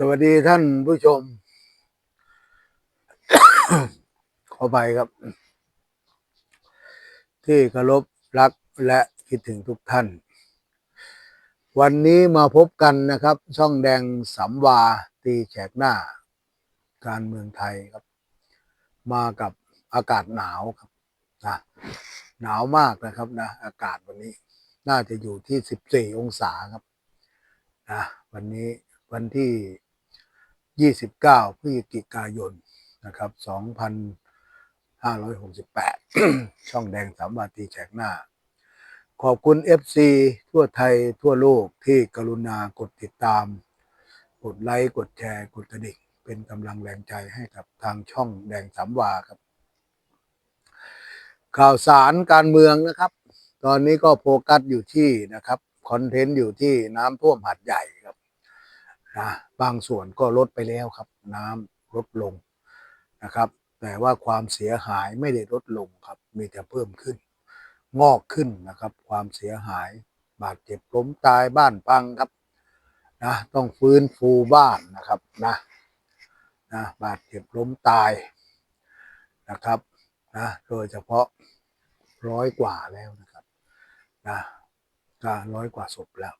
สวัสดีท่านผู้ชม ขอไปครับ ที่เคารพรักและคิดถึงทุกท่าน วันนี้มาพบกันนะครับ ช่องแดงสำวาตีแฉกหน้า การเมืองไทยครับ มากับอากาศหนาวครับนะหนาวมากนะครับนะ อากาศวันนี้ น่าจะอยู่ที่ 14 องศาครับนะวันนี้วันที่ 29 พฤศจิกายนนะครับ2568 ช่องแดงสามวาตีแฉกหน้า ขอบคุณ FC ทั่วไทยทั่วโลกที่กรุณากดติดตาม กดไลค์กดแชร์ กดกระดิ่ง เป็นกำลังแรงใจให้กับทางช่องแดงสามวาครับ ข่าวสารการเมืองนะครับ ตอนนี้ก็โฟกัสอยู่ที่นะครับ คอนเทนต์อยู่ที่น้ำท่วมหัดใหญ่ครับ นะบางส่วนก็ลดไปแล้วครับ น้ำลดลงนะครับ แต่ว่าความเสียหายไม่ได้ลดลงครับ มีแต่เพิ่มขึ้น งอกขึ้นนะครับ ความเสียหายบาดเจ็บล้มตายบ้านพังครับนะต้องฟื้นฟูบ้านนะครับนะนะบาดเจ็บล้มตายนะครับนะโดยเฉพาะร้อยกว่าแล้วนะครับนะร้อยกว่าศพแล้ว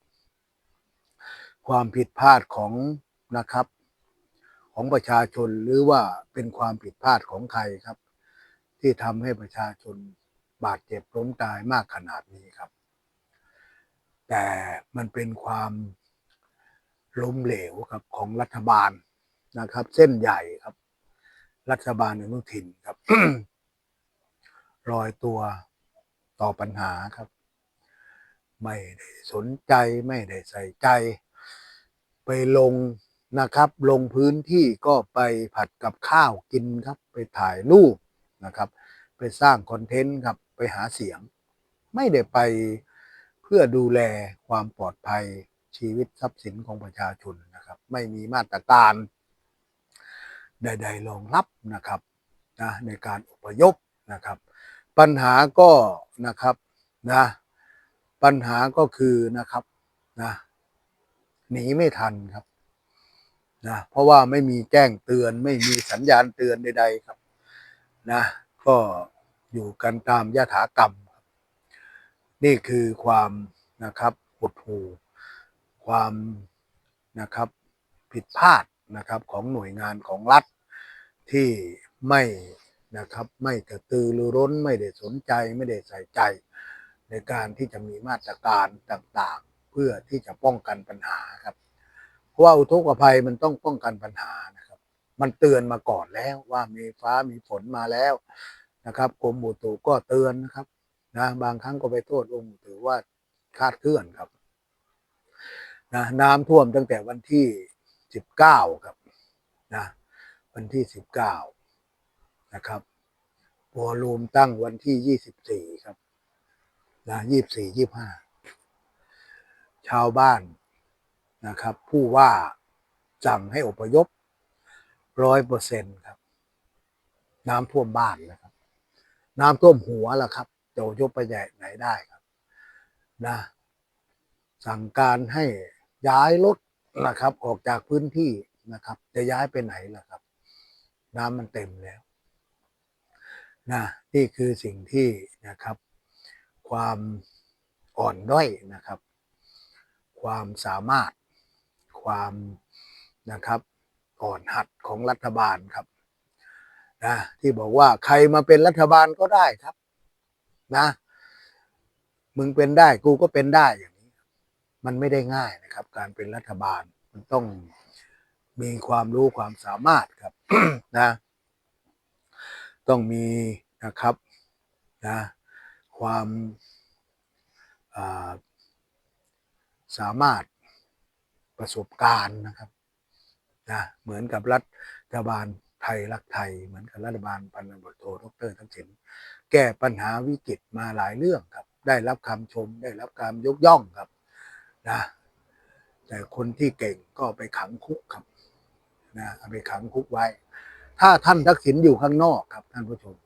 ความผิดพลาดของนะครับ ของประชาชนหรือว่าเป็นความผิดพลาดของใครครับ ที่ทำให้ประชาชนบาดเจ็บล้มตายมากขนาดนี้ครับ แต่มันเป็นความล้มเหลวครับของรัฐบาลนะครับ เส้นใหญ่ครับ รัฐบาลอนุทินครับรอยตัวต่อปัญหาครับ ไม่ได้สนใจไม่ได้ใส่ใจ ไปลงนะครับ ลงพื้นที่ก็ไปผัดกับข้าวกินครับ ไปถ่ายรูปนะครับ ไปสร้างคอนเทนต์ครับ ไปหาเสียง ไม่ได้ไปเพื่อดูแลความปลอดภัยชีวิตทรัพย์สินของประชาชนนะครับ ไม่มีมาตรการ ใด ๆ รองรับนะครับนะในการอพยพนะครับ ปัญหาก็นะครับนะปัญหาก็คือนะครับนะ หนีไม่ทันครับนะเพราะว่าไม่มีแจ้งเตือนไม่มีสัญญาณเตือนใด ๆ ครับนะก็อยู่กันตามยถากรรมครับนี่คือความนะครับหดหู่ความนะครับผิดพลาดนะครับของหน่วยงานของรัฐที่ไม่นะครับไม่กระตือรือร้นไม่ได้สนใจไม่ได้ใส่ใจในการที่จะมีมาตรการต่างๆ พื่อที่จะป้องกันปัญหาครับ เพราะว่าอุทกภัยมันต้องป้องกันปัญหานะครับ มันเตือนมาก่อนแล้วว่ามีฟ้ามีฝนมาแล้วนะครับกรมอุตุก็เตือนนะครับนะบางครั้งก็ไปโทษองค์อุตุว่าคาดเคลื่อนครับนะน้ำท่วมตั้งแต่วันที่19ครับนะวันที่19นะครับวอลลุ่มตั้งวันที่24ครับนะ24 25 ชาวบ้านนะครับ ผู้ว่าสั่งให้อพยพร้อยเปอร์เซ็นต์ครับ น้ำท่วมบ้านนะครับ น้ำท่วมหัวล่ะครับจะอพยพไปไหนได้ครับนะสั่งการให้ย้ายรถนะครับ ออกจากพื้นที่นะครับ จะย้ายไปไหนล่ะครับ น้ำมันเต็มแล้วนะนี่คือสิ่งที่นะครับ ความอ่อนด้อยนะครับ ความสามารถความนะครับอ่อนหัดของรัฐบาลครับนะที่บอกว่าใครมาเป็นรัฐบาลก็ได้ครับนะมึงเป็นได้กูก็เป็นได้อย่างนี้ มันไม่ได้ง่ายนะครับ การเป็นรัฐบาลมันต้องมีความรู้ความสามารถครับนะต้องมีนะครับนะความอา สามารถประสบการณ์นะครับนะเหมือนกับรัฐบาลไทยรักไทย เหมือนกับรัฐบาลพันตำรวจโทดรทักษิณแก้ปัญหาวิกฤตมาหลายเรื่องครับ ได้รับคำชมได้รับการยกย่องครับนะแต่คนที่เก่งก็ไปขังคุกครับนะเอาไปขังคุกไว้ ถ้าท่านทักษิณอยู่ข้างนอกครับท่านผู้ชม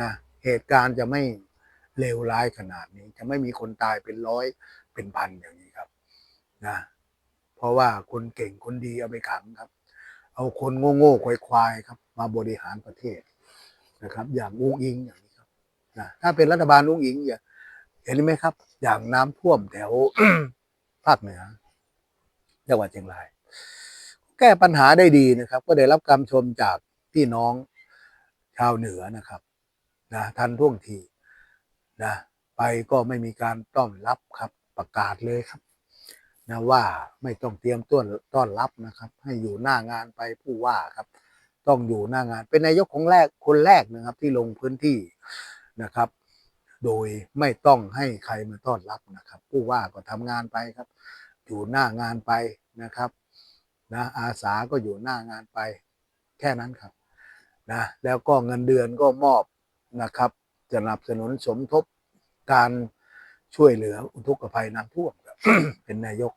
นะเหตุการณ์จะไม่เลวร้ายขนาดนี้ จะไม่มีคนตายเป็นร้อยเป็นพันอย่างนี้ นะ เพราะว่าคนเก่งคนดีเอาไปขังครับ เอาคนโง่ๆควายๆครับ มาบริหารประเทศนะครับ อย่างอุ้งอิงอย่างนี้ครับนะถ้าเป็นรัฐบาลอุ้งอิงอย่างเห็นไหมครับ อย่างน้ำท่วมแถวภาคเหนือจังหวัดเชียงราย แก้ปัญหาได้ดีนะครับ ก็ได้รับคำชมจากพี่น้องชาวเหนือนะครับนะทันท่วงทีนะไปก็ไม่มีการต้อนรับครับประกาศเลยครับ นะว่าไม่ต้องเตรียมต้อนต้อนรับนะครับ ให้อยู่หน้างานไปผู้ว่าครับ ต้องอยู่หน้างานเป็นนายกของแรกคนแรกนะครับ ที่ลงพื้นที่นะครับ โดยไม่ต้องให้ใครมาต้อนรับนะครับ ผู้ว่าก็ทำงานไปครับ อยู่หน้างานไปนะครับนะอาสาก็อยู่หน้างานไปแค่นั้นครับนะแล้วก็เงินเดือนก็มอบนะครับสนับสนุนสมทบการช่วยเหลืออุทกภัยน้ำท่วม เป็นนายก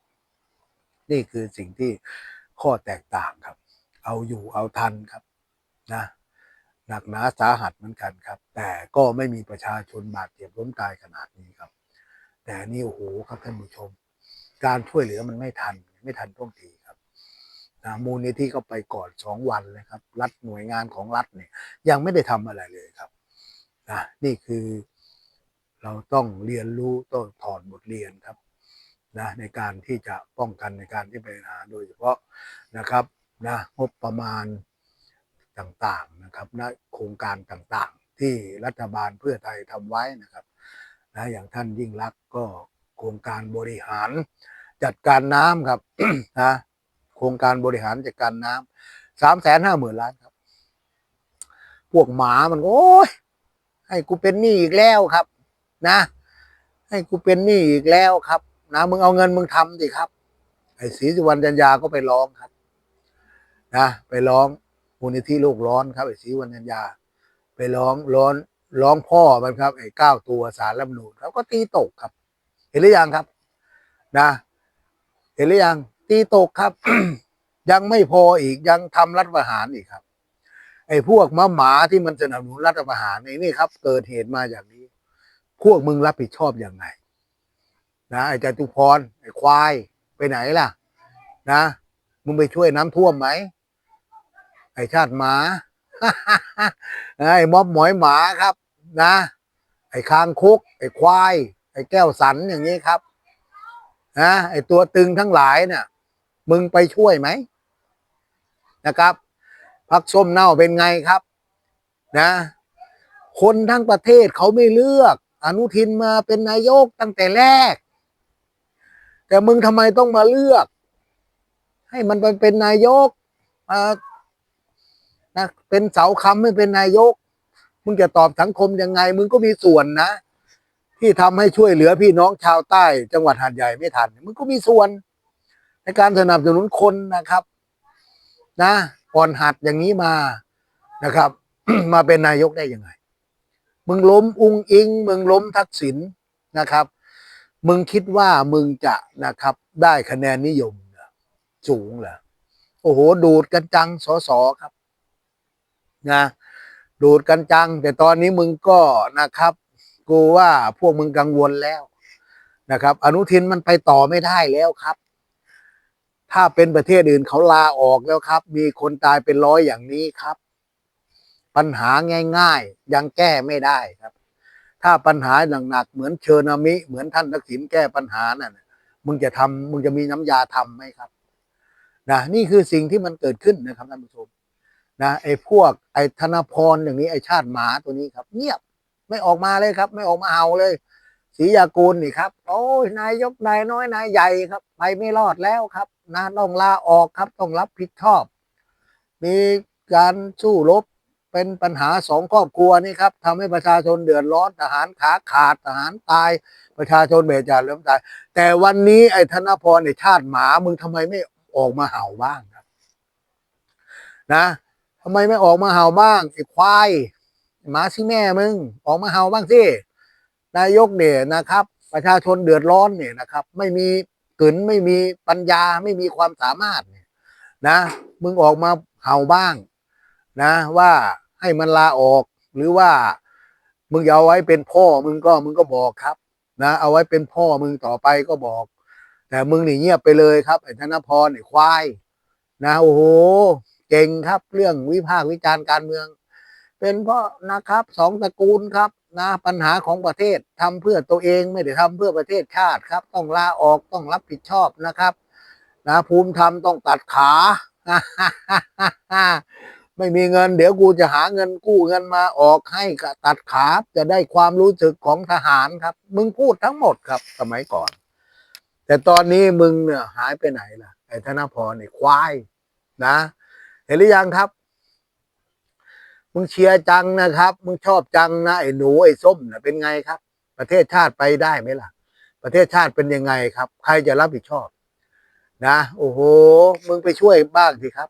นี่คือสิ่งที่ข้อแตกต่างครับ เอาอยู่เอาทันครับนะหนักหนาสาหัสเหมือนกันครับ แต่ก็ไม่มีประชาชนบาดเจ็บล้มตายขนาดนี้ครับ แต่นี่โอ้โหครับท่านผู้ชม การช่วยเหลือมันไม่ทัน ไม่ทันท่วงทีครับนะมูลนิธิก็ไปก่อนสองวันเลยครับ รัฐหน่วยงานของรัฐเนี่ย ยังไม่ได้ทำอะไรเลยครับนะนี่คือ เราต้องเรียนรู้ต้องถอดบทเรียนครับ นะในการที่จะป้องกันในการที่ไปหาโดยเฉพาะนะครับนะงบประมาณต่างๆนะครับนะโครงการต่างๆ ที่รัฐบาลเพื่อไทยทำไว้นะครับนะอย่างท่านยิ่งรักก็โครงการบริหารจัดการน้ำครับนะโครงการบริหารจัดการน้ำสามแสนห้าหมื่นล้านครับ พวกหมามันโอ้ยให้กูเป็นหนี้อีกแล้วครับ นะ ให้กูเป็นหนี้อีกแล้วครับ นะมึงเอาเงินมึงทำดิครับ ไอ้ศรีสุวรรณจันยาก็ไปร้องครับ นะไปร้องมูลนิธิโลกร้อนครับไอ้ศรีสุวรรณจันยา ไปร้องร้อนร้องพ่อมันครับ ไอ้เก้าตัวสารรัฐมนูญเขาก็ตีตกครับ เห็นหรือยังครับ นะ เห็นหรือยังตีตกครับ ยังไม่พออีกยังทำรัฐประหารอีกครับ ไอ้พวกม้าหมาที่มันสนับสนุนรัฐประหารไอ้นี่ครับ เกิดเหตุมาอย่างนี้ พวกมึงรับผิดชอบอย่างไง นะไอ้จตุพรไอ้ควายไปไหนล่ะ นะมึงไปช่วยน้ำท่วมไหมไอ้ชาติหมาไอ้ม็อบหมอยหมาครับ นะ ไอ้คางคกไอ้ควาย ไอ้แก้วสันอย่างนี้ครับนะไอ้ตัวตึงทั้งหลายเนี่ยมึงไปช่วยไหมนะครับพักส้มเน่าเป็นไงครับ นะ คนทั้งประเทศเขาไม่เลือก อนุทินมาเป็นนายกตั้งแต่แรก แต่มึงทำไมต้องมาเลือก ให้มันเป็นนายกนะเป็นเสาค้ำให้เป็นนายก มึงจะตอบสังคมยังไง มึงก็มีส่วนนะ ที่ทำให้ช่วยเหลือพี่น้องชาวใต้ จังหวัดหาดใหญ่ไม่ทัน มึงก็มีส่วน ในการสนับสนุนคนนะครับ นะอ่อนหัดอย่างนี้มานะครับ มาเป็นนายกได้ยังไง มึงล้มอุงอิง มึงล้มทักษิณนะครับ มึงคิดว่ามึงจะนะครับ ได้คะแนนนิยมสูงเหรอโอ้โห ดูดกันจังสอสอครับนะดูดกันจัง แต่ตอนนี้มึงก็นะครับกูว่าพวกมึงกังวลแล้วนะครับ อนุทินมันไปต่อไม่ได้แล้วครับ ถ้าเป็นประเทศอื่นเขาลาออกแล้วครับ มีคนตายเป็นร้อยอย่างนี้ครับ ปัญหาง่าย ๆ ยังแก้ไม่ได้ครับ ถ้าปัญหาหนักๆเหมือนเชอร์นามิ เหมือนท่านทักษิณแก้ปัญหานั่นน่ะมึงจะทำมึงจะมีน้ำยาทำไหมครับนะนี่คือสิ่งที่มันเกิดขึ้นนะครับท่านผู้ชมนะไอ้พวกไอ้ธนพรอย่างนี้ไอ้ชาติหมาตัวนี้ครับ เงียบไม่ออกมาเลยครับ ไม่ออกมาเห่าเลยศรียากูลนี่ครับ โอ้ยนายยกนายน้อยนายใหญ่ครับ ไปไม่รอดแล้วครับนะต้องลาออกครับต้องรับผิดชอบ มีการสู้รบ เป็นปัญหาสองครอบครัวนี่ครับทำให้ประชาชนเดือดร้อนทหารขาขาดทหารตาย ประชาชนเบียดจาเริ่มตาย แต่วันนี้ไอ้ธนพรไอ้ชาติหมามึงทำไมไม่ออกมาเห่าบ้างครับนะทำไมไม่ออกมาเห่าบ้างไอ้ควายหมาสิแม่มึงออกมาเห่าบ้างสินายกเนี่ยนะครับ ประชาชนเดือดร้อนเนี่ยนะครับ ไม่มีกลืนไม่มีปัญญาไม่มีความสามารถเนี่ยนะ มึงออกมาเห่าบ้าง นะว่า ให้มันลาออก หรือว่ามึงอย่าเอาไว้เป็นพ่อมึงก็มึงก็บอกครับ นะ เอาไว้เป็นพ่อมึงต่อไปก็บอก แต่มึงหนีเงียบไปเลยครับไอ้ธนพรไอ้ควายนะโอ้โหเก่งครับ เรื่องวิพากษ์วิจารณ์การเมือง เป็นเพราะนะครับสองตระกูลครับนะปัญหาของประเทศทำเพื่อตัวเองไม่ได้ทำเพื่อประเทศชาติครับ ต้องลาออกต้องรับผิดชอบนะครับ นะภูมิธรรมต้องตัดขา ไม่มีเงิน เดี๋ยวกูจะหาเงินกู้เงินมาออกให้ตัดขาจะได้ความรู้สึกของทหารครับ มึงพูดทั้งหมดครับ สมัยก่อน แต่ตอนนี้มึงเนี่ยหายไปไหนล่ะ ไอ้ธนพรไอ้ควายนะ เห็นหรือยังครับ มึงเชียร์จังนะครับ มึงชอบจังนะไอ้หนูไอ้ส้มนะเป็นไงครับ ประเทศชาติไปได้ไหมล่ะ ประเทศชาติเป็นยังไงครับ ใครจะรับผิดชอบ นะ โอ้โห มึงไปช่วยบ้างสิครับ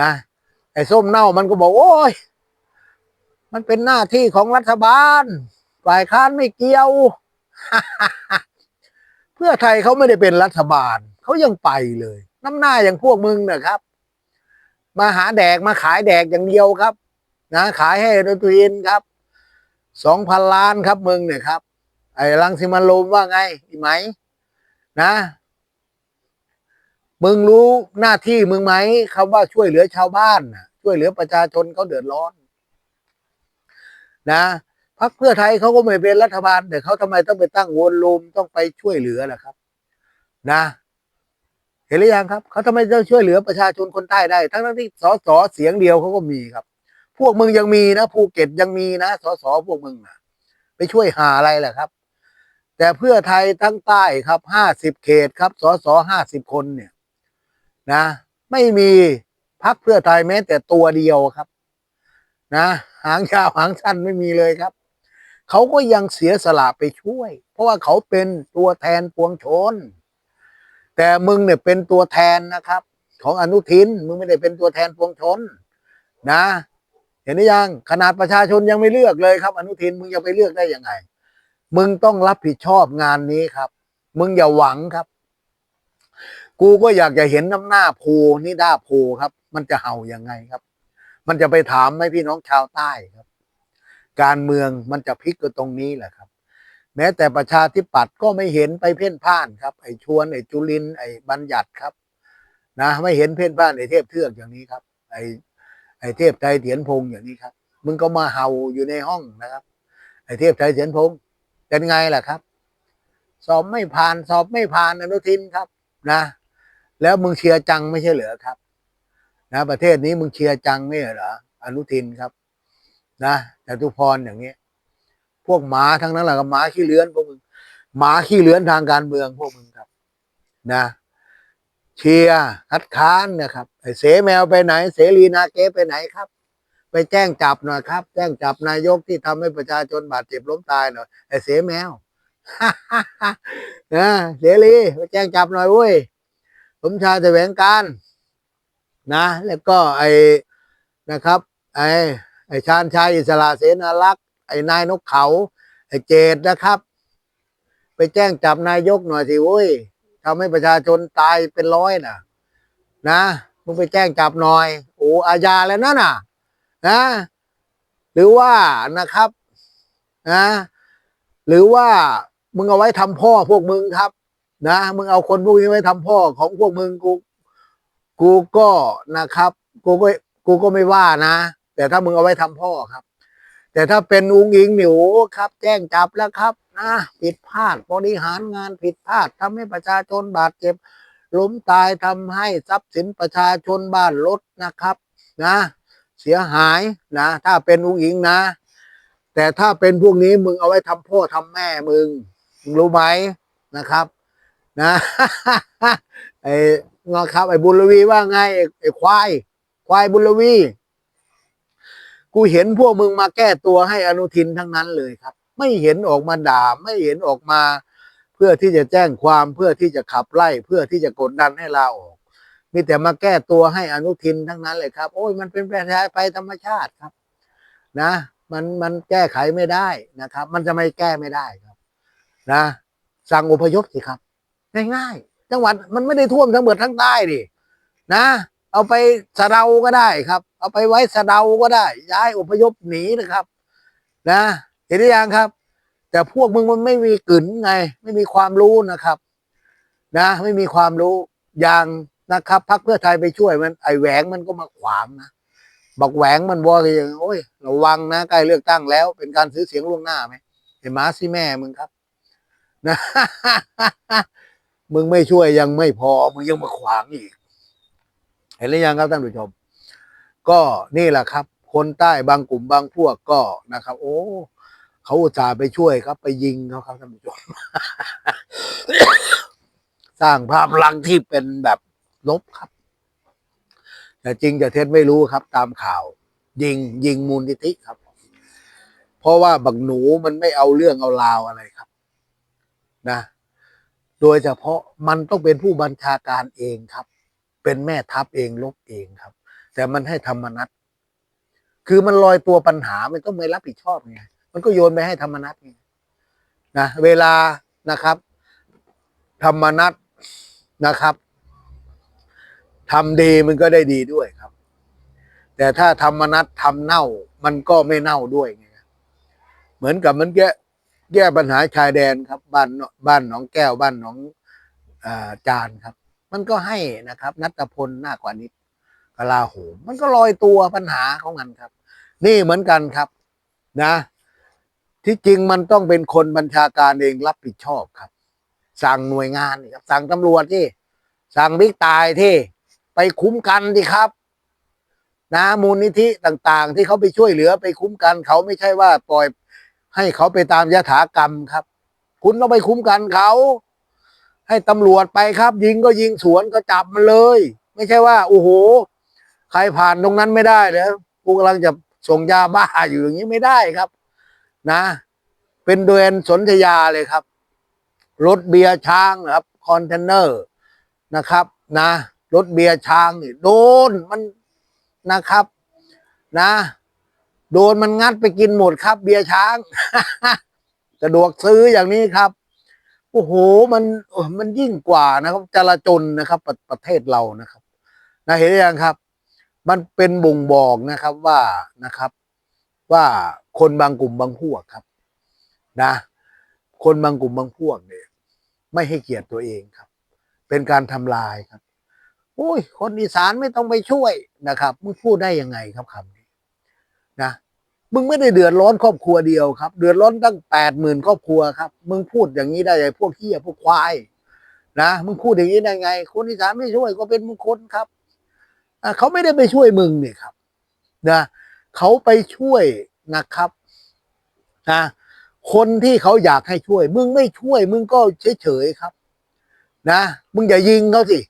นะ ไอ้ส้มเน่ามันก็บอกโอ้ย มันเป็นหน้าที่ของรัฐบาลฝ่ายค้านไม่เกี่ยว เพื่อไทยเขาไม่ได้เป็นรัฐบาลเขายังไปเลย น้ำหน้าอย่างพวกมึงนะครับ มาหาแดกมาขายแดกอย่างเดียวครับ นะขายให้รัฐวินครับสองพันล้านครับมึงเนี่ยครับ ไอ้รังสิมันโรมว่าไงอีไหม นะ มึงรู้หน้าที่มึงไหมคำว่าช่วยเหลือชาวบ้านนะช่วยเหลือประชาชนเขาเดือดร้อน นะพรรคเพื่อไทยเขาก็ไม่เป็นรัฐบาลแต่เขาทำไมต้องไปตั้งวนลูมต้องไปช่วยเหลือล่ะครับ นะ เห็นหรือยังครับเขาทำไมต้องช่วยเหลือประชาชนคนใต้ได้ ทั้งทั้งที่สสเสียงเดียวเขาก็มีครับ พวกมึงยังมีนะภูเก็ตยังมีนะสสพวกมึงนะไปช่วยหาอะไรล่ะครับ แต่เพื่อไทยทั้งใต้ครับห้าสิบเขตครับสสห้าสิบคนเนี่ย นะ ไม่มีพักเพื่อไทยแม้แต่ตัวเดียวครับ นะ หางยาวหางสั้นไม่มีเลยครับ เขาก็ยังเสียสละไปช่วย เพราะว่าเขาเป็นตัวแทนปวงชน แต่มึงเนี่ยเป็นตัวแทนนะครับ ของอนุทินมึงไม่ได้เป็นตัวแทนปวงชน นะ เห็นหรือยังขนาดประชาชนยังไม่เลือกเลยครับ อนุทินมึงจะไปเลือกได้ยังไง มึงต้องรับผิดชอบงานนี้ครับ มึงอย่าหวังครับ กูก็อยากจะเห็นน้ำหน้าโพนี่ด้าโพครับ มันจะเห่ายังไงครับ มันจะไปถามไหมพี่น้องชาวใต้ครับ การเมืองมันจะพลิกก็ตรงนี้แหละครับ แม้แต่ประชาธิปัตย์ก็ไม่เห็นไปเพ่นพ่านครับ ไอ้ชวนไอ้จุลินไอ้บัญญัติครับ นะ ไม่เห็นเพ่นพ่านไอ้เทพเทือกอย่างนี้ครับ ไอ้ไอ้เทพไทยเถียนพงอย่างนี้ครับ มึงก็มาเห่าอยู่ในห้องนะครับ ไอ้เทพไทยเถียนพงเป็นไงล่ะครับ สอบไม่ผ่านสอบไม่ผ่านอนุทินครับ นะ แล้วมึงเชียร์จังไม่ใช่เหรอครับ นะ ประเทศนี้มึงเชียร์จังไม่ใช่เหรออนุทินครับนะแต่ทุพรอย่างนี้ย พวกหมาทั้งนั้นแหละกับหมาขี้เลื้อนพวกมึงหมาขี้เลื้อนทางการเมืองพวกมึงครับ นะ เชียร์คัดค้านนะครับไอ้เสแมวไปไหน เสรีนาเกไปไหนครับ ไปแจ้งจับหน่อยครับ แจ้งจับนายกที่ทำให้ประชาชนบาดเจ็บล้มตายหน่อยไอ้เสแมวนะเสรีไปแจ้งจับหน่อยเว้ย สมชายแสวงการนะ แล้วก็ไอ้นะครับ ไอ้ไอ้ชาญชัยอิสระเสนาลักษ์ไอ้นายนกเขาไอ้เจดนะครับ ไปแจ้งจับนายกหน่อยสิเว้ยทำให้ประชาชนตายเป็นร้อยน่ะนะมึงไปแจ้งจับหน่อยโอ้อาญาแล้วนั่นน่ะ นะ หรือว่านะครับนะหรือว่ามึงเอาไว้ทำพ่อพวกมึงครับ นะมึงเอาคนพวกนี้ไว้ทำพ่อของพวกมึงกู กูก็นะครับ กูก็กูก็ไม่ว่านะ แต่ถ้ามึงเอาไว้ทำพ่อครับ แต่ถ้าเป็นอุ้งอิงหนิวครับ แจ้งจับแล้วครับนะผิดพลาดบริหารงานผิดพลาดทำให้ประชาชนบาดเจ็บล้มตายทำให้ทรัพย์สินประชาชนบ้านรถนะครับ นะ เสียหายนะ ถ้าเป็นอุ้งอิงนะ แต่ถ้าเป็นพวกนี้มึงเอาไว้ทำพ่อทำแม่มึง มึงรู้ไหมนะครับ นะไอ้งอครับไอ้บุญวีว่าไงไอ้ควาย ควายบุญวี กูเห็นพวกมึงมาแก้ตัวให้อนุทินทั้งนั้นเลยครับ ไม่เห็นออกมาด่า ไม่เห็นออกมา เพื่อที่จะแจ้งความเพื่อที่จะขับไล่เพื่อที่จะกดดันให้ลาออกมีแต่มาแก้ตัวให้อนุทินทั้งนั้นเลยครับ โอ้ยมันเป็นประชาธิปธรรมชาติครับ นะ มันมันแก้ไขไม่ได้นะครับ มันจะไม่แก้ไม่ได้ครับ นะสั่งอพยพสิครับ ง่ายๆจังหวัดมันไม่ได้ท่วมทั้งเหมดทั้งใต้ดินะ เอาไปสะเดาก็ได้ครับ เอาไปไว้สะเดาก็ได้ ย้ายอพยพหนีนะครับ นะ เห็นหรือยังครับ แต่พวกมึงมันไม่มีกลืนไง ไม่มีความรู้นะครับ นะ ไม่มีความรู้อย่างนะครับพักเพื่อไทยไปช่วยมันไอแหวงมันก็มาขวางนะบอกแหวงมันบอกอย่างโอ้ยระวังนะใกล้เลือกตั้งแล้ว เป็นการซื้อเสียงล่วงหน้าไหมไอ้หมาสิแม่มึงครับนะ มึงไม่ช่วยยังไม่พอ มึงยังมาขวางอีก เห็นหรือยังครับท่านผู้ชม ก็นี่แหละครับ คนใต้บางกลุ่มบางพวกก็นะครับ โอ้เขาอุตส่าห์ไปช่วยครับ ไปยิงเขาครับท่านผู้ชม สร้างภาพลักษณ์ที่เป็นแบบลบครับแต่จริงจะเท็จไม่รู้ครับ ตามข่าว ยิงยิงมูลนิธิครับ เพราะว่าบักหนูมันไม่เอาเรื่องเอาราวอะไรครับ นะ โดยเฉพาะมันต้องเป็นผู้บัญชาการเองครับ เป็นแม่ทัพเองลบเองครับ แต่มันให้ธรรมนัตคือมันลอยตัวปัญหามันต้องไม่รับผิดชอบไงมันก็โยนไปให้ธรรมนัตไงนะเวลานะครับ ธรรมนัตนะครับทำดีมันก็ได้ดีด้วยครับ แต่ถ้าธรรมนัตทำเน่า มันก็ไม่เน่าด้วยไงเหมือนกับมันแก แก้ปัญหาชายแดนครับบ้านบ้านหนองแก้วบ้านหนองอาจานครับ มันก็ให้นะครับนัตพลหน้ากว่านิดกลาโหมมันก็ลอยตัวปัญหาของมันครับ นี่เหมือนกันครับนะ ที่จริงมันต้องเป็นคนบัญชาการเองรับผิดชอบครับ สั่งหน่วยงานครับสั่งตำรวจที่ สั่งบิ๊กตายที่ ไปคุ้มกันดิครับนะมูลนิธิต่างๆ ที่เขาไปช่วยเหลือไปคุ้มกันเขาไม่ใช่ว่าปล่อย ให้เขาไปตามยถากรรมครับ คุณต้องไปคุ้มกันเขา ให้ตำรวจไปครับ ยิงก็ยิงสวนก็จับมันเลย ไม่ใช่ว่าโอ้โห ใครผ่านตรงนั้นไม่ได้แล้วกูกำลังจะส่งยาบ้าอยู่อย่างนี้ไม่ได้ครับ นะ เป็นเดือนสนธยาเลยครับ รถเบียร์ช้างครับคอนเทนเนอร์นะครับ นะรถเบียร์ช้างนี่โดนมันนะครับ นะ โดนมันงัดไปกินหมดครับ เบียร์ช้างสะดวกซื้ออย่างนี้ครับโอ้โหมันมันยิ่งกว่านะครับจราจนนะครับประประเทศเรานะครับนะเห็นยังครับ มันเป็นบ่งบอกนะครับว่านะครับ ว่าคนบางกลุ่มบางพวกครับ นะ คนบางกลุ่มบางพวกเนี่ย ไม่ให้เกียรติตัวเองครับ เป็นการทำลายครับโอ้ย คนอีสานไม่ต้องไปช่วยนะครับมึงพูดได้ยังไงครับคำนี้ นะมึงไม่ได้เดือดร้อนครอบครัวเดียวครับ เดือดร้อนตั้งแปดหมื่นครอบครัวครับ มึงพูดอย่างนี้ได้ไงพวกเฮียพวกควายนะมึงพูดอย่างนี้ได้ไง คนอีสานไม่ช่วยก็เป็นมึงคนครับเขาไม่ได้ไปช่วยมึงนี่ครับนะเขาไปช่วยนะครับนะคนที่เขาอยากให้ช่วย มึงไม่ช่วย มึงก็เฉยๆครับ นะ มึงอย่ายิงเขาสิ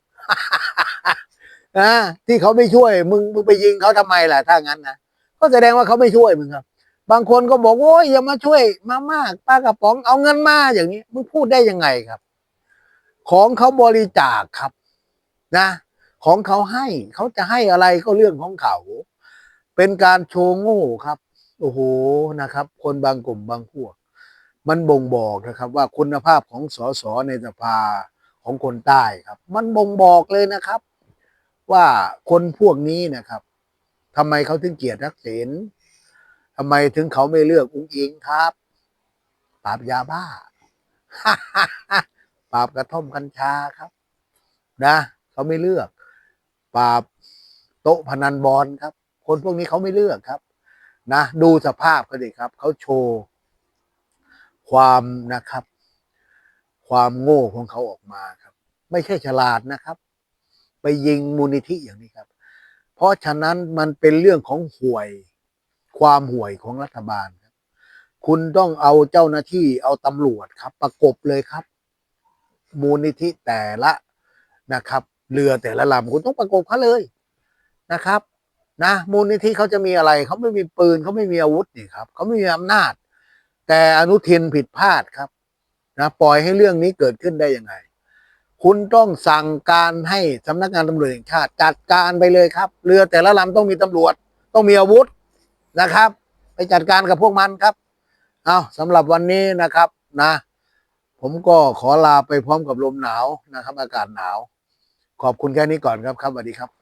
นะที่เขาไม่ช่วย มึงมึงไปยิงเขาทำไมล่ะถ้างั้นนะ ก็แสดงว่าเขาไม่ช่วยมึงครับ บางคนก็บอกโอ้ยอย่ามาช่วยมามากป้ากระป๋องเอาเงินมาอย่างนี้มึงพูดได้ยังไงครับ ของเขาบริจาคครับนะ ของเขาให้เขาจะให้อะไรก็เรื่องของเขา เป็นการโชว์โง่ครับ โอ้โหนะครับ คนบางกลุ่มบางพวก มันบ่งบอกนะครับ ว่าคุณภาพของสสในสภาของคนใต้ครับ มันบ่งบอกเลยนะครับ ว่าคนพวกนี้นะครับ ทำไมเขาถึงเกลียดทักษิณทำไมถึงเขาไม่เลือกอุ้งอิงครับปราบยาบ้าปราบกระท่อมกัญชาครับ นะเขาไม่เลือกปราบโต๊ะพนันบอลครับ คนพวกนี้เขาไม่เลือกครับ นะดูสภาพเขาดิครับเขาโชว์ความนะครับ ความโง่ของเขาออกมาครับ ไม่ใช่ฉลาดนะครับ ไปยิงมูลนิธิอย่างนี้ครับ เพราะฉะนั้นมันเป็นเรื่องของห่วย ความห่วยของรัฐบาลครับ คุณต้องเอาเจ้าหน้าที่เอาตำรวจครับ ประกบเลยครับ มูลนิธิแต่ละนะครับ เรือแต่ละลำคุณต้องประกบเขาเลยนะครับ นะมูลนิธิเขาจะมีอะไรเขาไม่มีปืนเขาไม่มีอาวุธนี่ครับเขาไม่มีอำนาจ แต่อนุทินผิดพลาดครับนะปล่อยให้เรื่องนี้เกิดขึ้นได้ยังไง คุณต้องสั่งการให้สำนักงานตำรวจแห่งชาติจัดการไปเลยครับ เรือแต่ละลำต้องมีตำรวจ ต้องมีอาวุธนะครับ ไปจัดการกับพวกมันครับ เอาสำหรับวันนี้นะครับนะ ผมก็ขอลาไปพร้อมกับลมหนาวนะครับ อากาศหนาว ขอบคุณแค่นี้ก่อนครับครับสวัสดีครับ